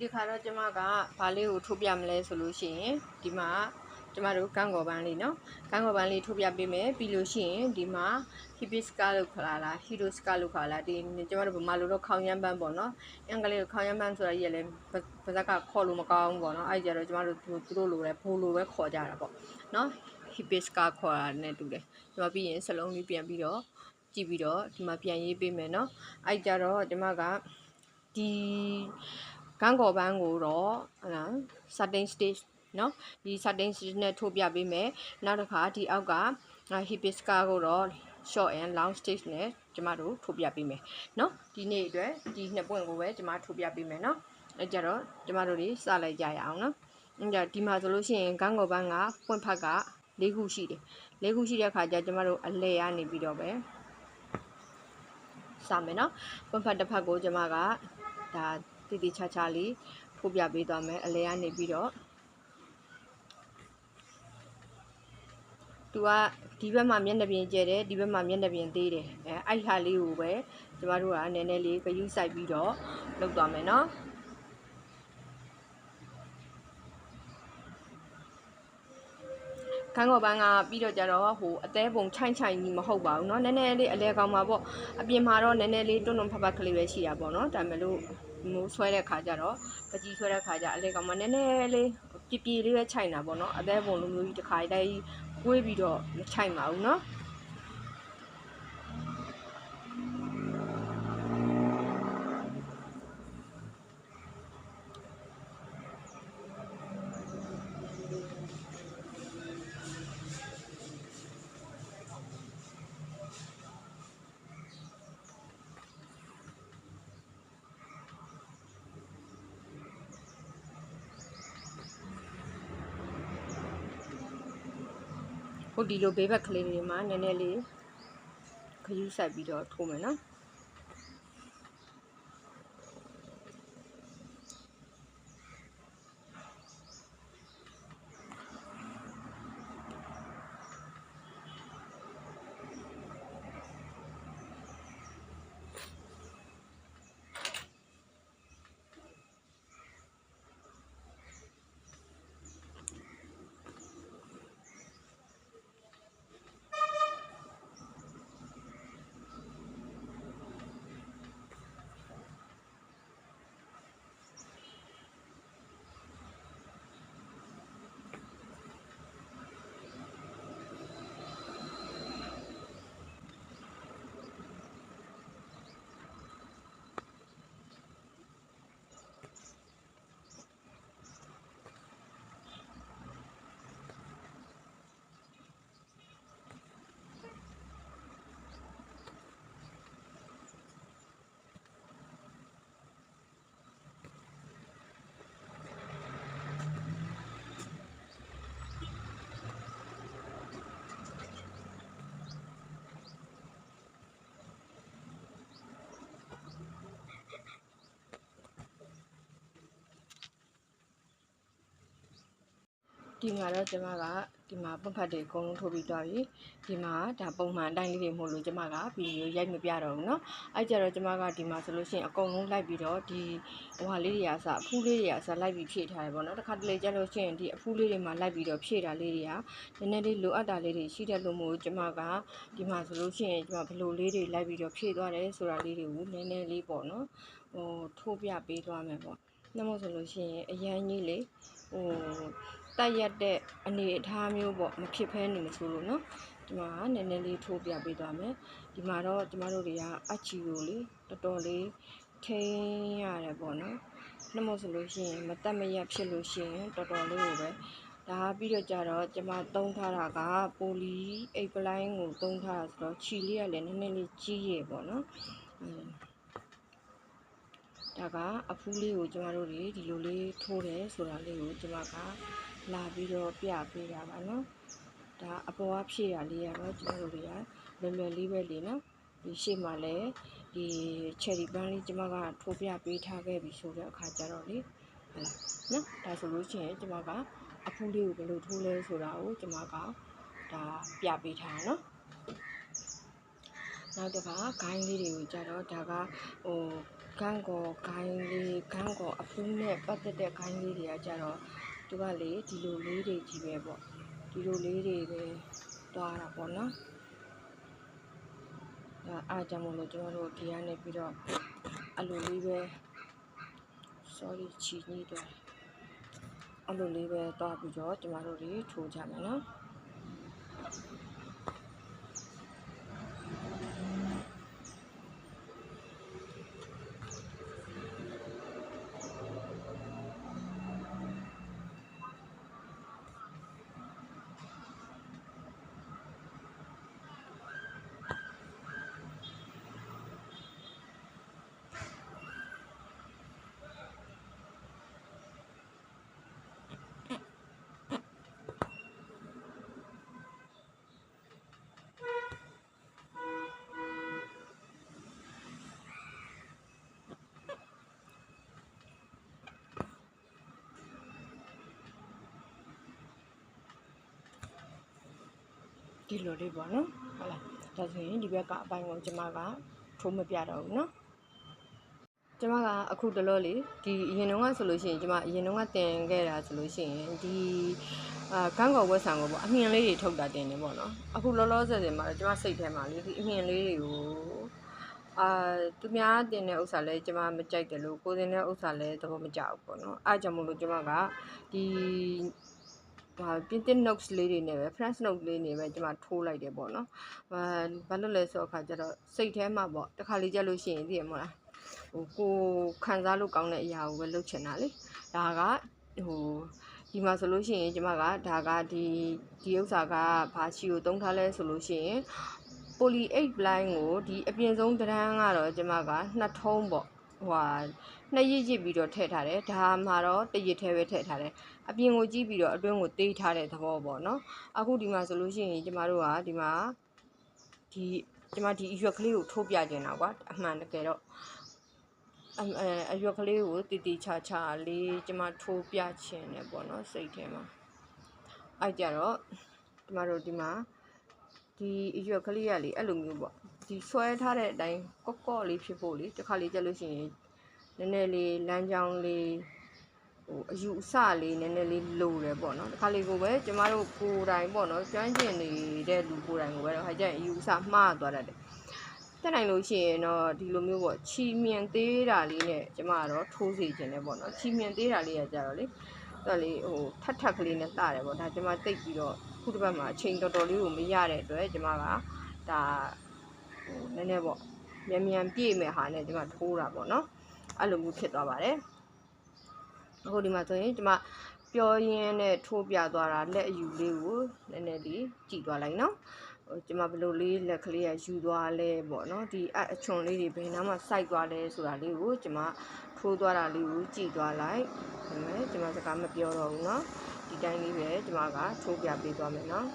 ဒီခါတော့ကျမကဘာလေးကိုထုတ်ပြမလဲဆိုလို့ရှိရင်ဒီမှာကျမတို့ကန်းကော်ပန်းလေးနော်ကန်းကော်ပန်းလေးထုတ်ပြပေးမယ်ပြီးလို့ရှိရင်ဒီမှာ hibiscus လို့ခေါ်လာလား hiroscus လို့ခေါ်လာဒီကျမတို့ဗမာလိုတော့ခေါင်းရမ်းပန်းပေါ့နော်အင်္ဂလိပ်လိုခေါင်းရမ်းပန်းဆိုတာကြီးလည်းပါဇက်ကခေါ်လို့မကောင်းဘူးပေါ့နော်အဲ့ကြတော့ကျမတို့သူတို့လိုပဲဘိုးလိုပဲခေါ်ကြတာပေါ့နော် hibiscus ခေါ်တာနဲ့တူတယ်ကျမပြီးရင်စလုံးလေးပြန်ပြီးတော့ကြည့်ပြီးတော့ဒီမှာပြန်ရေးပေးမယ်နော်အဲ့ကြတော့ကျမကဒီ ကန်းကော်ပန်းကိုတော့ဟလာ setting stage เนาะဒီ setting stage နဲ့ထိုးပြပေးမယ်နောက်တစ်ခါဒီအောက်က hibiscus ကိုတော့ short and long stage နဲ့ကျမတို့ထိုးပြပေးမယ်เนาะဒီနေ့အတွက်ဒီနှစ်ပွင့်ကိုပဲကျမထိုးပြပေးမယ်เนาะအဲကြတော့ကျမတို့တွေစလိုက်ကြရအောင်เนาะအဲကြဒီမှာဆိုလို့ရှိရင်ကန်းကော်ပန်းကပွင့်ဖက်က၄ခုရှိတယ်၄ခုရှိတဲ့ခါကျကျမတို့အလဲရနေပြီးတော့ပဲစမယ်เนาะပွင့်ဖက်တစ်ဖက်ကိုကျမကဒါ တိတိချာချာလေးထိုးပြပေးသွားမယ်အလဲရနေပြီးတော့သူကဒီဘက်မှာမျက်နှာပြင်ကျဲတယ်ဒီဘက်မှာမျက်နှာပြင်သေးတယ်အဲအဲ့ဟာလေးကိုပဲကျမတို့ကနည်းနည်းလေးဂရုစိုက်ပြီးတော့လုပ်သွားမယ်နော်ခန်းကောပန်းကပြီးတော့ကြတော့ဟိုအသေးပုံခြိုင်ခြိုင်ကြီးမဟုတ်ပါဘူးเนาะနည်းနည်းလေးအလဲကောင်ပါပေါ့အပြင်မှာတော့နည်းနည်းလေးတွန်းတွန်းဖတ်ဖတ်ကလေးပဲရှိတာပေါ့เนาะဒါပေမဲ့လို့ မိုးဆွဲတဲ့ခါကျတော့ပကြီးဆွဲတဲ့ခါကျအလဲကောင်မနည်းနည်းလေးပြပြလေးပဲခြိုက်တာပေါ့နော်အသက်ပုံလိုမျိုးကြီးတစ်ခါတည်းကိုွေးပြီးတော့မခြိုက်ပါဘူးနော် ဟုတ်ဒီလိုဘေးဘက်ကလေးတွေမှာနည်းနည်းလေးခယူးဆက်ပြီးတော့ထိုးမယ်နော် ဒီမှာတော့ကျမကဒီမှာပတ်ဖတ်တွေအကုန်လုံးထိုးပြီးသွားပြီဒီမှာဒါပုံမှန်အတိုင်းလေးတွေမဟုတ်လို့ကျမကဗီဒီယိုရိုက်မပြတော့ဘူးเนาะအဲကြတော့ကျမကဒီမှာဆိုလို့ရှိရင်အကုန်လုံးလိုက်ပြီးတော့ဒီဟိုဟာလေးတွေကအစအဖူးလေးတွေကအစလိုက်ပြီးဖြည့်ထားတယ်ပေါ့เนาะတစ်ခါတလေကြလို့ရှိရင်ဒီအဖူးလေးတွေမှာလိုက်ပြီးတော့ဖြည့်တာလေးတွေကနည်းနည်းလေးလိုအပ်တာလေးတွေရှိတယ်လို့မို့ကျမကဒီမှာဆိုလို့ရှိရင်ကျမဘလိုလေးတွေလိုက်ပြီးတော့ဖြည့်သွားတယ်ဆိုတာလေးတွေကိုနည်းနည်းလေးပေါ့เนาะဟိုထိုးပြပေးသွားမယ်ပေါ့နှမို့ဆိုလို့ရှိရင်အရန်ကြီးလေဟို တတ်ရတဲ့အနေအထားမျိုးပေါ့မဖြစ်ဖဲနေမဆိုလို့နော်ဒီမှာကနည်းနည်းလေးထိုးပြပေးသွားမယ်ဒီမှာတော့ကျမတို့တွေကအချီကိုလေတော်တော်လေးထိန်းရတယ်ပေါ့နော်နှမို့ဆိုလို့ရှိရင်မတက်မရဖြစ်လို့ရှိရင်တော်တော်လေးကိုပဲဒါပြီးတော့ကြတော့ကျမသုံးထားတာကပိုလီအိတ်ပလိုင်းကိုသုံးထားတာဆိုတော့ခြီလေးကလည်းနည်းနည်းလေးကြီးရပေါ့နော်ဒါကအဖူးလေးကိုကျမတို့တွေဒီလိုလေးထိုးတယ်ဆိုတာလေးကိုကျမက လာပြီးတော့ပြပေးတာပါနော်ဒါအပေါ်ကဖြည့်ရလေးကတော့ကျမတို့တွေကလွယ်လွယ်လေးပဲလေနော်ဒီရှေ့မှာလည်းဒီ cherry ပန်းလေးကျမကထိုးပြပေးထားခဲ့ပြီဆိုတဲ့အခါကျတော့လေဟလာနော်ဒါဆိုလို့ရှိရင်ကျမကအဖူးလေးကိုဘယ်လိုထိုးလဲဆိုတာကိုကျမကဒါပြပေးထားနော်နောက်တစ်ခါဂိုင်းလေးတွေကိုကြတော့ဒါကဟိုကန်းကောဂိုင်းလေးကန်းကောအပူးနဲ့ပတ်သက်တဲ့ဂိုင်းလေးတွေကကြတော့ သူကလေဒီလိုလေးတွေကြီးပဲပေါ့ဒီလိုလေးတွေပဲသွားတာပေါ့နော်အဲအားကြောင့်မလို့ကျွန်တော်တို့ဒီကနေပြီးတော့အလိုလေးပဲ sorry ချီနေတော့အလိုလေးပဲတွားပြီးတော့ကျမတို့တွေထိုးကြမယ်နော် ဒီလိုလေးပေါ့နော်ဟုတ်လားဒါဆိုရင်ဒီဘက်ကအပိုင်းကိုကျမကထိုးမပြတော့ဘူးနော်ကျမကအခုတလောလေးဒီအရင်တုန်းကဆိုလို့ရှိရင်ကျမအရင်တုန်းကတင်ခဲ့တာဆိုလို့ရှိရင်ဒီအာကန်းကော်ဝက်ဆန်ကိုပေါ့အမြင်လေးတွေထုတ်တာတင်နေပေါ့နော်အခုလောလောဆယ်ဆယ်မှာတော့ကျမစိတ်ထဲမှာလေဒီအမြင်လေးတွေကိုအာသူများတင်တဲ့ဥစ္စာလဲကျမမကြိုက်တယ်လို့ကိုယ်တင်တဲ့ဥစ္စာလဲသဘောမကျဘူးပေါ့နော်အားကြောင့်မလို့ကျမကဒီ ဟာပြင်သစ် notes လေးတွေနဲ့ပဲ French note လေးတွေပဲကျွန်မထိုးလိုက်တယ်ပေါ့နော်။ဘာဘာလို့လဲဆိုတော့အခါကျတော့စိတ်ထဲမှာပေါ့တစ်ခါလေးကြက်လို့ရှိရင်သိရမလား။ဟိုကိုခံစားလို့ကောင်းတဲ့အရာကိုပဲလုပ်ချင်တာလေ။ဒါကဟိုဒီမှာဆိုလို့ရှိရင်ကျွန်မကဒါကဒီဒီဥစ္စာကဘာချီကိုတုံးထားလဲဆိုလို့ရှိရင် poly 8 blind ကိုဒီအပြင်ဆုံးတရန်းကတော့ကျွန်မကနှစ်ထုံးပေါ့ ဟိုဟာနှစ်ရစ်ရစ်ပြီးတော့ထည့်ထားတယ်ဒါမှတော့တစ်ရစ်ထဲပဲထည့်ထားတယ်အပြင်ကိုကြည့်ပြီးတော့အတွင်းကိုတေးထားတဲ့သဘောပေါ့နော်အခုဒီမှာဆိုလို့ရှိရင်ကျမတို့ကဒီမှာဒီကျမဒီအရွက်ကလေးကိုထိုးပြကျင်တာကွာအမှန်တကယ်တော့အမ်အဲအရွက်ကလေးကိုတီတီချာချာလေးကျမထိုးပြချင်တယ်ပေါ့နော်စိတ်ထဲမှာအဲ့ကြတော့ကျမတို့ဒီမှာဒီအရွက်ကလေးကလေအဲ့လိုမျိုးပေါ့ ဒီဆွဲထားတဲ့အတိုင်းကော့ကော့လေးဖြစ်ဖို့လေတစ်ခါလေးကြက်လို့ရှိရင်နည်းနည်းလေးလမ်းကြောင်းလေးဟိုအယူအဆလေးနည်းနည်းလေးလိုတယ်ပေါ့နော်တစ်ခါလေးကိုပဲကျမတို့ကိုယ်တိုင်ပေါ့နော်ကျွမ်းကျင်နေတဲ့လူကိုယ်တိုင်ကိုပဲတော့ဟာကျရင်အယူအဆမှားသွားတတ်တယ်တက်နိုင်လို့ရှိရင်တော့ဒီလိုမျိုးပေါ့ချီမြင်သေးတာလေးနဲ့ကျမကတော့ထိုးစီခြင်းတယ်ပေါ့နော်ချီမြင်သေးတာလေးကကြတော့လေတော်လေဟိုထက်ထက်ကလေးနဲ့တာတယ်ပေါ့ဒါကျမတိတ်ပြီးတော့ခုတစ်ပတ်မှာအချိန်တော်တော်လေးကိုမရတဲ့အတွက်ကျမကဒါဟို နည်းနည်းပေါ့မြန်မြန်ပြည့်မဲ့ဟာနဲ့ဒီမှာထိုးတာပေါ့နော်အဲ့လိုမျိုးဖြစ်သွားပါတယ်အခုဒီမှာဆိုရင်ဒီမှာပျော်ရင်းနဲ့ထိုးပြသွားတာလက်အယူလေးကိုနည်းနည်းလေးကြည့်သွားလိုက်နော်ဟိုကျွန်မဘလို့လေးလက်ကလေးကယူသွားလဲပေါ့နော်ဒီအချွန်လေးတွေဘယ်နှမ်းမှာစိုက်သွားလဲဆိုတာလေးကိုကျွန်မထိုးသွားတာလေးကိုကြည့်သွားလိုက်ဒါပေမဲ့ကျွန်မစကားမပြောတော့ဘူးနော်ဒီတိုင်းလေးပဲကျွန်မကထိုးပြပေးသွားမယ်နော်